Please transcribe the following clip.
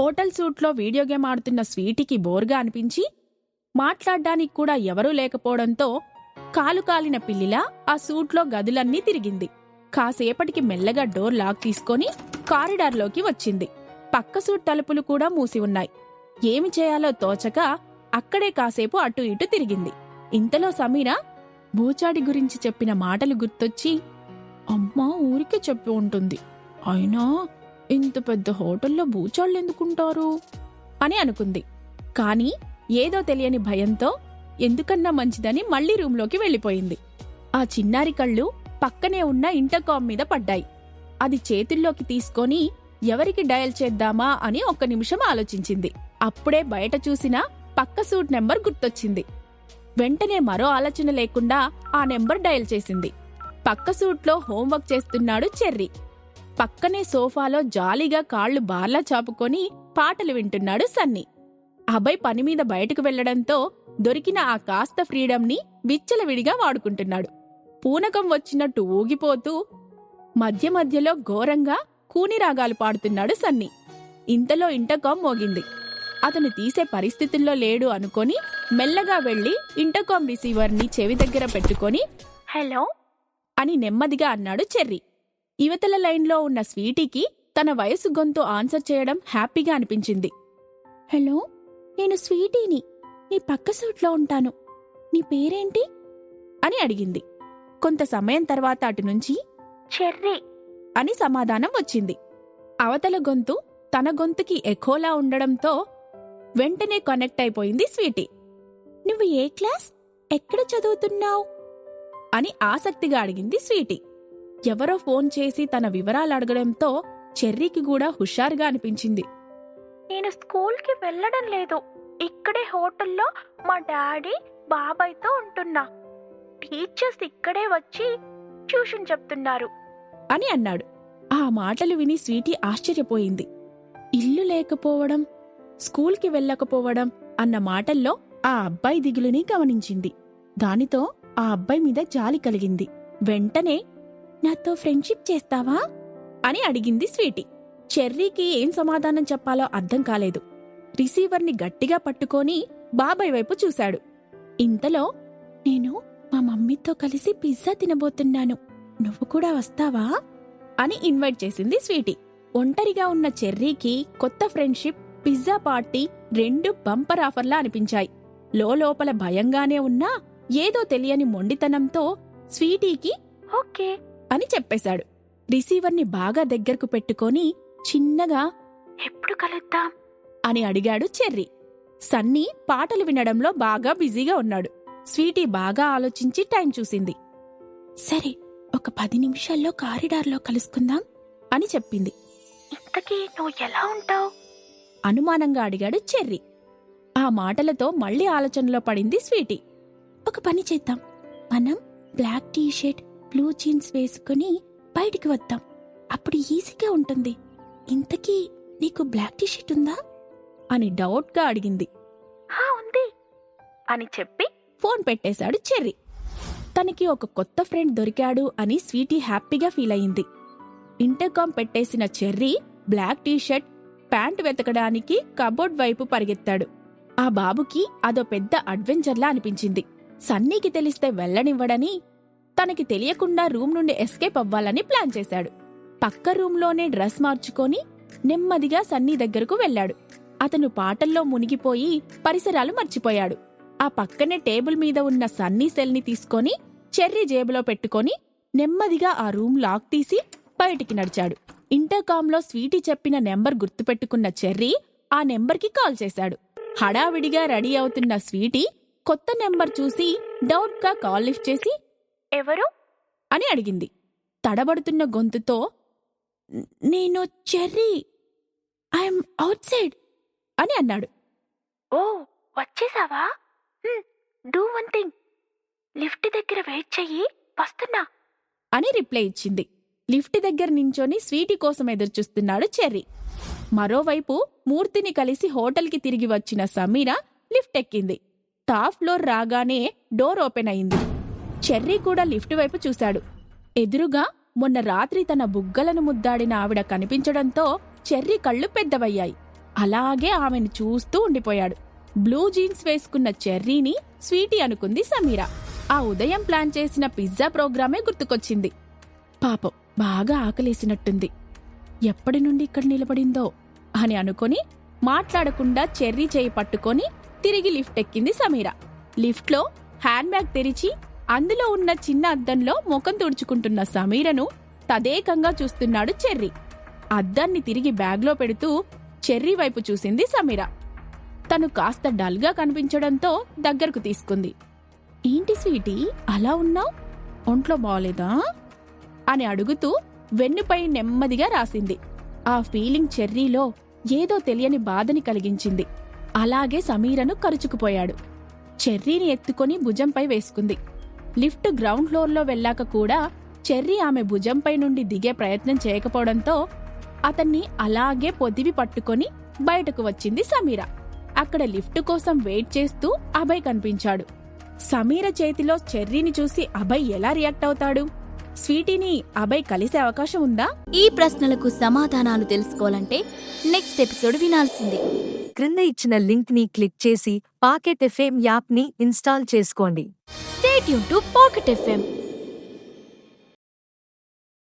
Hotel సూట్లో video game ఆడుతున్న స్వీటీకి బోర్గా అనిపించి మాట్లాడ్డానికి కూడా ఎవరూ లేకపోవడంతో కాలు కాలిన పిల్లిలా ఆ సూట్లో గదులన్నీ తిరిగింది. కాసేపటికి మెల్లగా డోర్ లాక్ తీసుకొని కారిడార్లోకి వచ్చింది. పక్క సూట్ తలుపులు కూడా మూసి ఉన్నాయి. ఏమి చేయాలో తోచక అక్కడే కాసేపు అటు ఇటు తిరిగింది. ఇంతలో సమీర బూచాడి గురించి చెప్పిన మాటలు గుర్తొచ్చి అమ్మా ఊరికే చెప్పి ఉంటుంది. అయినా ఇంత పెద్ద హోటల్లో బూచాళ్ళు ఎందుకుంటారు? అని అనుకుంది. కానీ ఏదో తెలియని భయంతో ఎందుకన్నా మంచిదని మళ్ళీ రూంలోకి వెళ్ళిపోయింది. ఆ చిన్నారి కళ్ళు పక్కనే ఉన్న ఇంటర్కామ్ మీద పడ్డాయి. అది చేతుల్లోకి తీసుకొని ఎవరికి డయల్ చేద్దామా అని ఒక్క నిమిషం ఆలోచించింది. అప్పుడే బయట చూసిన పక్క సూట్ నెంబర్ గుర్తొచ్చింది. వెంటనే మరో ఆలోచన లేకుండా ఆ నెంబర్ డయల్ చేసింది. పక్క సూట్లో హోంవర్క్ చేస్తున్నాడు చెర్రీ. పక్కనే సోఫాలో జాలీగా కాళ్ళు బార్లా చాపుకొని పాటలు వింటున్నాడు సన్నీ. అభయ్ పని మీద బయటకు వెళ్ళడంతో దొరికిన ఆ కాస్త ఫ్రీడమ్ని విచ్చలవిడిగా వాడుకుంటున్నాడు. పూనకం వచ్చినట్టు ఊగిపోతూ మధ్య మధ్యలో ఘోరంగా కూని రాగాలు పాడుతున్నాడు సన్నీ. ఇంతలో ఇంటర్కామ్ మోగింది. అతను తీసే పరిస్థితుల్లో లేడు అనుకొని మెల్లగా వెళ్ళి ఇంటర్కామ్ రిసీవర్ని చెవి దగ్గర పెట్టుకొని హలో? అని నెమ్మదిగా అన్నాడు చెర్రీ. యువతల లైన్లో ఉన్న స్వీటీకి తన వయసు గొంతు ఆన్సర్ చేయడం హ్యాపీగా అనిపించింది. హలో నేను స్వీటీని. నీ పక్క సూట్లో ఉంటాను. నీ పేరేంటి? అని అడిగింది. కొంత సమయం తర్వాత అటు నుంచి చెర్రీ అని సమాధానం వచ్చింది. అవతల గొంతు తన గొంతుకి ఎఖోలా ఉండడంతో వెంటనే కనెక్ట్ అయిపోయింది స్వీటీ. నువ్వు ఏ క్లాస్? ఎక్కడ చదువుతున్నావు? అని ఆసక్తిగా అడిగింది స్వీటీ. ఎవరో ఫోన్ చేసి తన వివరాలు అడగడంతో చెర్రీకి కూడా హుషారుగా అనిపించింది. నేను స్కూల్కి వెళ్ళడం లేదు. ఇక్కడే హోటల్లో మా డాడీ బాబాయ్తో ఉంటున్నా. టీచర్స్ ఇక్కడే వచ్చి ట్యూషన్ చెప్తున్నారు. అని అన్నాడు. ఆ మాటలు విని స్వీటీ ఆశ్చర్యపోయింది. ఇల్లు లేకపోవడం స్కూల్కి వెళ్ళకపోవడం అన్న మాటల్లో ఆ అబ్బాయి దిగులుని గమనించింది. దానితో ఆ అబ్బాయి మీద జాలి కలిగింది. వెంటనే నాతో ఫ్రెండ్షిప్ చేస్తావా? అని అడిగింది స్వీటీ. చెర్రీకి ఏం సమాధానం చెప్పాలో అర్థం కాలేదు. రిసీవర్ని గట్టిగా పట్టుకొని బాబాయ్ వైపు చూశాడు. ఇంతలో నేను మా మమ్మీతో కలిసి పిజ్జా తినబోతున్నాను. నువ్వు కూడా వస్తావా? అని ఇన్వైట్ చేసింది స్వీటీ. ఒంటరిగా ఉన్న చెర్రీకి కొత్త ఫ్రెండ్షిప్ పిజ్జా పార్టీ రెండు బంపర్ ఆఫర్లా అనిపించాయి. లోపల భయంగానే ఉన్నా ఏదో తెలియని మొండితనంతో స్వీటీకి ఓకే అని చెప్పేశాడు. రిసీవర్ని బాగా దగ్గరకు పెట్టుకొని చిన్నగా ఎప్పుడు కలుద్దాం? అని అడిగాడు చెర్రీ. సన్నీ పాటలు వినడంలో బాగా బిజీగా ఉన్నాడు. స్వీటీ బాగా ఆలోచించి టైం చూసింది. సరే ఒక పది నిమిషాల్లో కారిడార్లో కలుసుకుందాం అని చెప్పింది. ఇంతకీ నువ్వు ఎలా ఉంటావు? అనుమానంగా అడిగాడు చెర్రీ. ఆ మాటలతో మళ్ళీ ఆలోచనలో పడింది స్వీటీ. ఒక పని చేద్దాం. మనం black T shirt blue jeans వేసుకుని బయటికి వద్దాం. అప్పుడు ఈజీగా ఉంటుంది. ఇంతకీ నీకు బ్లాక్ టీ షర్ట్ ఉందా? అని డౌట్గా అడిగింది. హా ఉంది అని చెప్పి ఫోన్ పెట్టేశాడు చెర్రీ. తనకి ఒక కొత్త ఫ్రెండ్ దొరికాడు అని స్వీటీ హ్యాపీగా ఫీల్ అయింది. ఇంటర్కామ్ పెట్టేసిన Cherry black t shirt pant వెతకడానికి కబోర్డ్ వైపు పరిగెత్తాడు. ఆ బాబుకి అదో పెద్ద అడ్వెంచర్లా అనిపించింది. సన్నీకి తెలిస్తే వెళ్ళనివ్వడని తనకి తెలియకుండా రూమ్ నుండి ఎస్కేప్ అవ్వాలని ప్లాన్ చేశాడు. పక్క రూమ్లోనే డ్రెస్ మార్చుకొని నెమ్మదిగా సన్నీ దగ్గరకు వెళ్ళాడు. అతను పాటల్లో మునిగిపోయి పరిసరాలు మర్చిపోయాడు. ఆ పక్కనే టేబుల్ మీద ఉన్న సన్నీ సెల్ని తీసుకొని చెర్రీ జేబులో పెట్టుకొని నెమ్మదిగా ఆ రూమ్ లాక్ తీసి బయటికి నడిచాడు. ఇంటర్కామ్లో స్వీటీ చెప్పిన నెంబర్ గుర్తుపెట్టుకున్న చెర్రీ ఆ నెంబర్కి కాల్ చేశాడు. హడావిడిగా రెడీ అవుతున్న స్వీటీ కొత్త నెంబర్ చూసి డౌట్గా కాల్ లిఫ్ట్ చేసి ఎవరు? అని అడిగింది. తడబడుతున్న గొంతుతో "న- నేను చెర్రీ. ఐఎమ్ అవుట్ సైడ్ అని అన్నాడు. ఓ వచ్చేసావా? Do one thing. లిఫ్ట్ దగ్గర వెయిట్ చెయ్యి వస్తున్నా. అని రిప్లై ఇచ్చింది. లిఫ్ట్ దగ్గర నించొని స్వీటీ కోసం ఎదురుచూస్తున్నాడు చెర్రీ. మరోవైపు మూర్తిని కలిసి హోటల్కి తిరిగి వచ్చిన సమీర లిఫ్ట్ ఎక్కింది. టాప్ ఫ్లోర్ రాగానే డోర్ ఓపెన్ అయింది. చెర్రీ కూడా లిఫ్ట్ వైపు చూశాడు. ఎదురుగా మొన్న రాత్రి తన బుగ్గలను ముద్దాడిన ఆవిడ కనిపించడంతో చెర్రీ కళ్ళు పెద్దవయ్యాయి. అలాగే ఆమెను చూస్తూ ఉండిపోయాడు. బ్లూ జీన్స్ వేసుకున్న చెర్రీని స్వీటీ అనుకుంది సమీర. ఆ ఉదయం ప్లాన్ చేసిన పిజ్జా ప్రోగ్రామే గుర్తుకొచ్చింది. పాపం బాగా ఆకలేసినట్టుంది. ఎప్పటి నుండి ఇక్కడ నిలబడిందో అని అనుకొని మాట్లాడకుండా చెర్రీ చేయి పట్టుకొని తిరిగి లిఫ్ట్ ఎక్కింది సమీర. లిఫ్ట్లో హ్యాండ్ బ్యాగ్ తెరిచి అందులో ఉన్న చిన్న అద్దంలో ముఖం తుడుచుకుంటున్న సమీరను తదేకంగా చూస్తున్నాడు చెర్రీ. అద్దాన్ని తిరిగి బ్యాగ్లో పెడుతూ చెర్రీ వైపు చూసింది సమీర. తను కాస్త డల్గా కనిపించడంతో దగ్గరకు తీసుకుంది. ఏంటి స్వీటీ అలా ఉన్నావు? ఒంట్లో బాగలేదా అని అడుగుతూ వెన్నుపై నెమ్మదిగా రాసింది. ఆ ఫీలింగ్ చెర్రీలో ఏదో తెలియని బాధని కలిగించింది. అలాగే సమీరను కరుచుకుపోయాడు. చెర్రీని ఎత్తుకొని భుజంపై వేసుకుంది. లిఫ్ట్ గ్రౌండ్ ఫ్లోర్లో వెళ్ళాక కూడా చెర్రీ ఆమె భుజంపై నుండి దిగే ప్రయత్నం చేయకపోవడంతో అతన్ని అలాగే పొదివి పట్టుకొని బయటకు వచ్చింది సమీర. అక్కడ లిఫ్ట్ కోసం వెయిట్ చేస్తూ అభయ్ కనిపించాడు. సమీర చేతిలో చెర్రీని చూసి అభయ్ ఎలా రియాక్ట్ అవుతాడు? స్వీటీని అభయ్ కలిసే అవకాశం ఉందా? ఈ ప్రశ్నలకు సమాధానాలు తెలుసుకోవాలంటే నెక్స్ట్ ఎపిసోడ్ వినాల్సిందే. క్రింద ఇచ్చిన లింక్ని క్లిక్ చేసి పాకెట్ ఎఫ్ఎం యాప్ని ఇన్స్టాల్ చేసుకోండి. స్టేట్ యూన్ టు పాకెట్ ఎఫ్ఎం